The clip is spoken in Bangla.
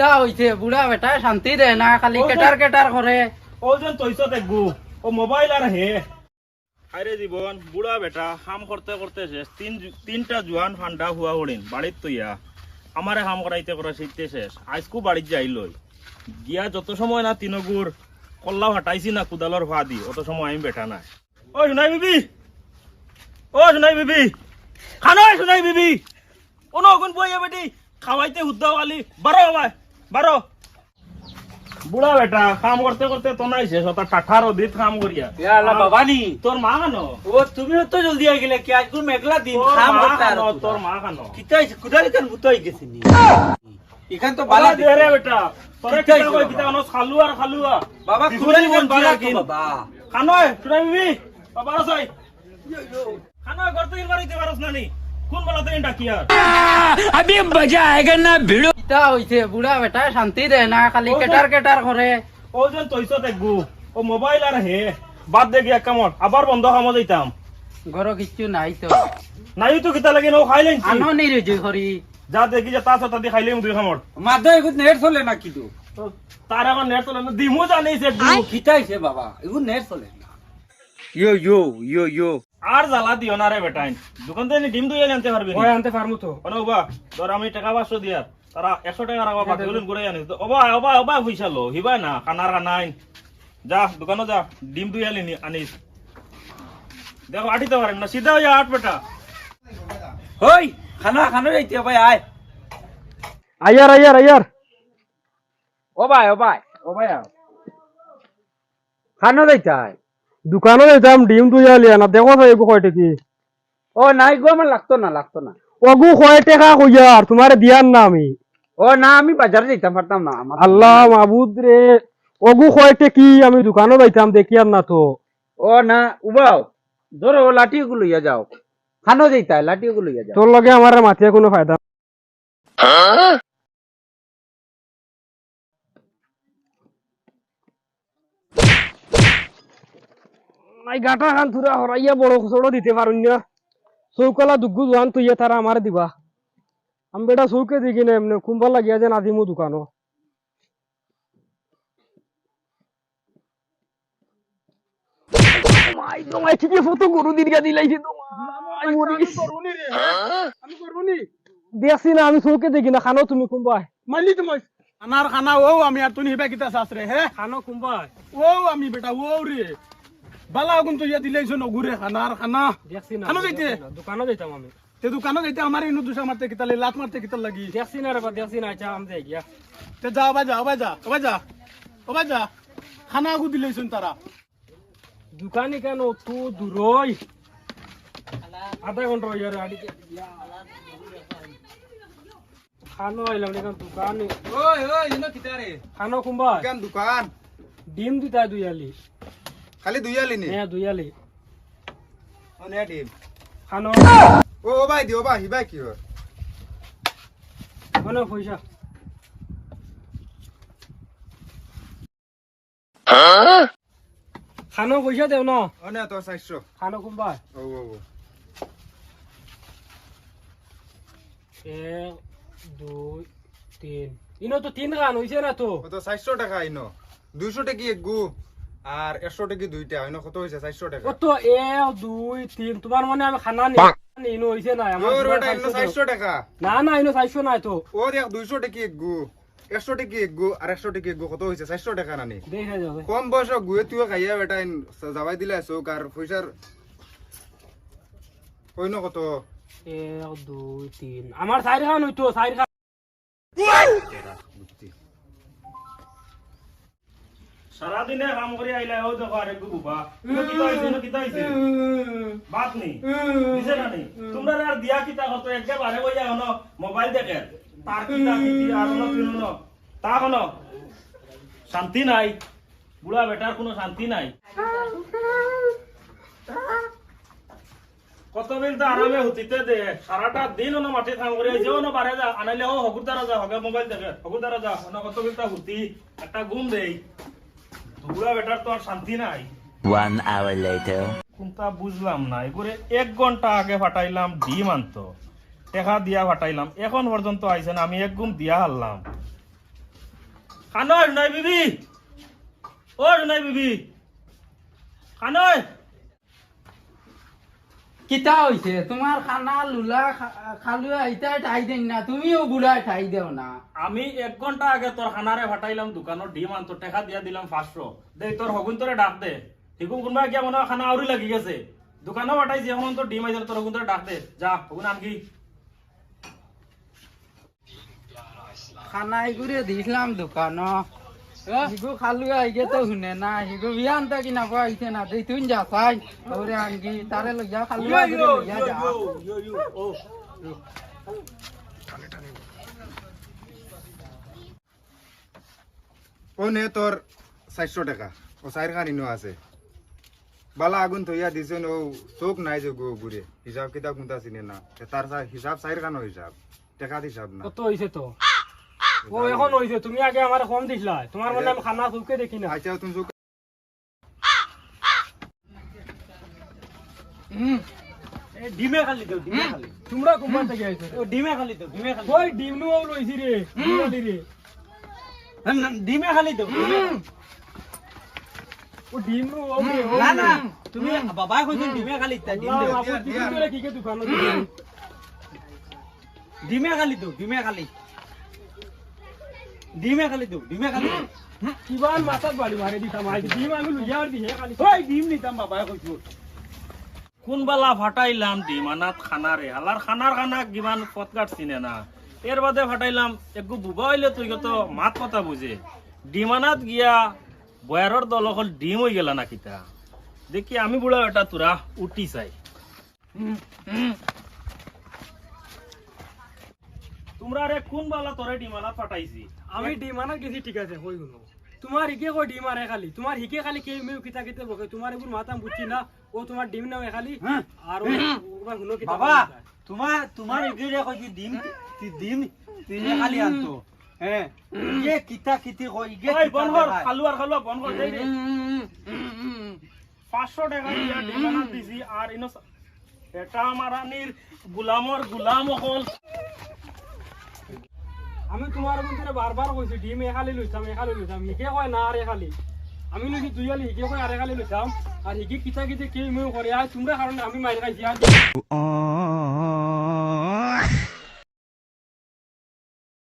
কিতা হইছে বুড়া বেটা শান্তি দে না খালি কেটার কেটার করে ও যেন তৈছ দেখব ও মোবাইল আর হে। আরে জীবন বুড়া বেটা কাম করতে করতে শেষ তিন তিনটা জোয়ান ফান্ডা হুয়া হরিণ বাড়ির তৈয়া আমারে কাম করাইতে করা শিখতে শেষ আজকু বাড়ির যাই লই গিয়া যত সময় না তিনগুর কল্লা হাঁটাইছি না কুদালর ভা দি অত সময় আমি বেটা নাই। ও সোনাই বিবি। ও সোনাই বিবি। খানো সোনাই বিবি। কোনো অগুন বইয়া বেটি খাওয়াইতে হুদ্দা वाली বারো ভাই বারো বুড়া বেটা কাম করতে করতে তো নাই শেষ ওটা ঠাঠার অধিক কাম করিয়া। বাবা নি তোর মা খানো ও তুমি তো জলদি আই গেলে কি আজকে মেঘলা দিন তোর খাম মা করতে আর তোর মা খানো কিতা হইছে? কুদারি কান ভূতাই গেছে নি? এখান তো বালা দে রে বেটা তোরে কিতা কই কিতা অনস খালু আর খালু বাবা কুদারি কান কোন বালা কিন? বাবা? খানো শুনাই বিবি? বাবা রসাই খানো গর্ত ইন বাড়িতে পারস না নি? কোন বলা তুই ডাকি আর? কিতা হইছে বুড়া বেটা শান্তি দে না খালি কেটার কেটার করে। ও যেন তৈছ দেখব ও মোবাইল আর হে বাদ দে গিয়া কামত। আবার বন্ধ কামত যাইতাম ঘর কিছু নাই তো। নাই তো কিতা লাগে নো খাইলেন আনো নি রে করি যা দেখি যে তা সাথে দি খাইলে দুই খামত মাদে এগুত নেট চলে না তো তার এখন নেট চলে না। দিমু জানিছে কিতা হইছে বাবা এগুত নেট চলে না। ইয়ো ইয়ো ইয়ো ইয়ো। আর জ্বালা দিও না রে বেটাইন দোকান থেকে ডিম দুই আনতে পারবি ওই আনতে পারমু তো। মানে ওবা ধর আমি টাকা পাঁচশো দিয়া তারা একশো টাকা রাখবা বাকি গুলো ঘুরে আনি তো ওবা ওবা ওবা পয়সা লো হিবাই না খানার খানাই যা দোকানে যা ডিম দুই আলি আনিস। দেখো আটিতে পারেন না সিধা হয়ে আট বেটা। হই খানা খানা যাইতে ভাই আয়। আয়ার আয়ার আয়ার। ও ভাই ও ভাই ও ভাই খানা যাইতে আয় দোকানে যেতাম ডিম তুই আলিয়া না দেখো তো এগু কয় টাকি ও নাই গো আমার লাগতো না লাগতো না। অগু কয় টাকা কইয়া আর তোমারে দিয়ার না আমি ও না আমি বাজারে যাইতাম পারতাম না আমার আল্লাহ মাবুদ রে অগু কয় কি আমি দোকানে যাইতাম দেখি আর না তো। ও না উবাও ধরো লাঠি গুলো লইয়া যাও খানো যাইতে লাঠি গুলো লইয়া যাও তোর লগে আমার মাথিয়া কোনো ফায়দা গাটা খান থুরা হরাইয়া বড় খসড়ো দিতে পারুন না চৌকলা দুগ্গু জোয়ান তুইয়া তারা আমার দিবা। আমি বেটা চৌকে দেখি না এমনি কুম্বা লাগিয়া যে নাদিমু দোকানো। মাই তোমায় ঠিকই ফটো গরু দিদিয়া দিলাইছি তোমায়। মরি গেছি। দেখছি না আমি চৌকে দেখি না খানো তুমি কুম্বাই মানলি তো মই আমার খানা ও আমি আর তুই হিবা কিতা রে হে? খানো কুম্বাই ও আমি বেটা ও রে বালা আগুন তো ইয়া দিলেইছ নগুরে খানার খানা খানো। যাইতে। দোকানো যাইতাম আমি। তে দোকানত যাইতে আমার ইনু দুসা মারতে কিতা লাত মারতে কিতা লাগি। দেখছি না রে বা দেখছি না আচ্ছা আমি যাই গিয়া। তে যা ওবা যা ওবা যা ওবা যা ওবা যা। খানা আগু দিলেইছন তারা দোকানি কেন তু দূরই আধা ঘণ্টা ইয়ার আড়িকে খানো আইলাম দেখুন দোকানে। ওই ওই ইনো কিতা রে খানো কুম্বাই দোকান দোকান। ডিম দিতা দুই আলি। খালি দুই আলি নি? হ্যাঁ দুই আলি ও নে ডিম। খানো। ও ও ভাই দিও ভাই হিবাই কি হয়? মানে পয়সা খানো পয়সা দেও ন? ও নে তোর চারশো খানো কুম্বাই ও ও ও এক দুই তিন। ইনো তো তিন গান হইছে না তো? ও তো চারশো টাকা ইনো। দুইশো টাকি এক গু? আর একশো টাকি দুইটা? ইনো কত হয়েছে? চারশো টাকা। ও তো এক দুই তিন তোমার মানে আমি খানা নি ইনো হইছে না? আমার চারশো চারশো টাকা। না না ইনো চাইছো নাই তো। ও দেখ দুইশো টাকি এক গু। একশো টাকি এক গু আর একশো টাকি এক গু কত হয়েছে? চারশো টাকা নানি কম বয়স গুয়ে তুই খাইয়া বেটা ইন যাবাই দিলে চৌক আর পয়সার কইন কত? এক দুই তিন। আমার চারি খান হইতো চারি খান সারাদিনে কাম করে আইলা ও দেখো আরে গুবা কিতা হইছে ইনো কিতা হইছে বাত নেই দিছে না নেই তোমরা আর দিয়া কিতা কত একেবারে কই যাও ন মোবাইল দেখে। তার কিতা কিতি আর ন, কিনো ন। তা কোন শান্তি নাই। বুড়া বেটার কোনো শান্তি নাই। কত বিল তো আরামে হতিতে দে। সারাটা দিন ওনা মাঠে কাম করে যে ওনা বারে যা। আনাইলে ও হগুদারা যা, হগে মোবাইল দেখে। হগুদারা যা। ওনা কত বিল তা হুতি একটা ঘুম দেই। বুড়া বেটার তো আর শান্তি নাই. কোনটা বুঝলাম না। এগুলো এক ঘণ্টা আগে ফাটাইলাম ডিম আনতো। টেকা দিয়া ফাটাইলাম। এখন পর্যন্ত আইছে না আমি এক গুম দিয়া হারলাম। কানয় নাই বিবি! ও নাই বিবি! খানয় কিতা হইছে তোমার খানা লুলা খালুয়া ইটা ঠাই দেন না তুমিও বুড়া ঠাই দেও না। আমি এক ঘণ্টা আগে তোর খানারে ফাটাইলাম দোকানের ডিম আনতো টেকা দিয়া দিলাম পাঁচশো। দে তোর হগুন তোরে ডাক দে। ঠিকু কোনবা গিয়া মনে খানা আউরি লাগি গেছে। দোকানও ফাটাইছি এখন তোর ডিম আইছে তোর হগুন তোরে ডাক দে। যা হগুন আনকি। খানা এগুলো দিছিলাম দোকান হিগো খালুয়া আইগে তো শুনে না হিগো বিয়ান তা কিনা পাইছে না তুই তুই যা চাই ওরে আনকি তারে লইয়া খালুয়া লইয়া যা। ও। নে তোর চারশো টাকা ও চার খান ইনো আছে। বালা আগুন থইয়া দিছেন ও চোখ নাই যে গো গুড়ে হিসাব কিতাব কোনটা চিনে না। তার হিসাব চার খানো হিসাব টাকাত হিসাব না। কত হইছে তো? ও এখন হইছে তুমি আগে আমার কম দিছিলা। তোমার মনে আমি খানা চৌকে দেখি না। আচ্ছা তুমি ডিমে খালি দেও ডিমে খালি। তোমরা কোম্পানি থেকে আইছো? ও ডিমে খালি দেও ডিমে খালি। ওই ডিম নু লইছি রে ডিমালি রে। ডিমে খালি দেও ও ডিম নু ও রে। ও না না তুমি বাবাই কইছো ডিমে খালি তা ডিম কি কে দোকান ডিমে খালি দেও ডিমে খালি। ডিমে খালি দেও ডিমে খালি দেও কিবান মাথাত বাড়ি মারে দিতাম আই ডিম আমি লইয়া আর দিহে খালি ওই ডিম নিতাম বাবাই কইছো কোনবালা ফাটাইলাম ডিম আনাত খানারে হালার খানার খানা কিমান পথঘাট চিনে না। এর বাদে ফাটাইলাম একটু বুবা হইলে তুই কত মাত কথা বুঝে। ডিম আনাত গিয়া বয়ারর দল হল ডিম হয়ে গেল না কিতা। দেখি আমি বুড়া এটা তোরা উঠি চাই। তোমরা রে কোন বালা তোরে ডিম আনাত ফাটাইছি? আমি ডিম আনা গেছি ঠিক আছে কই গুলো তোমার হিকে কই ডিম আরে খালি। তোমার হিকে খালি কে মেউ কিতা কিতে বকে। তোমার এগুলো মাথা বুঝছি না ও তোমার ডিম নাও খালি। আর ও ওবা গুলো কিতা বাবা তোমার তোমার এগিয়ে কইছি ডিম তি- ডিম তিনে খালি আনতো হ্যাঁ ইয়ে কিতা কিতি কই ইগে ওই কিতা বন কর দেখায়। খালুয়ার খালুয়া বন কর দেই দে। পাঁচশো টাকা দিয়া ডিম দিছি আর ইনো এটা মারানির গুলামর গুলাম অকল। আমি তোমার মধ্যে বারবার কইছি ডিম এখালি খালি লইতাম এখালি খালি লইতাম হিকে কয়, না আর এখালি আমি লইছি দুই আলি হিকে কয় আর এখালি লইতাম আর হিকে কিতা কিতা কে মেয়ে করে আর তোমরা কারণে আমি মাইর খাইছি আর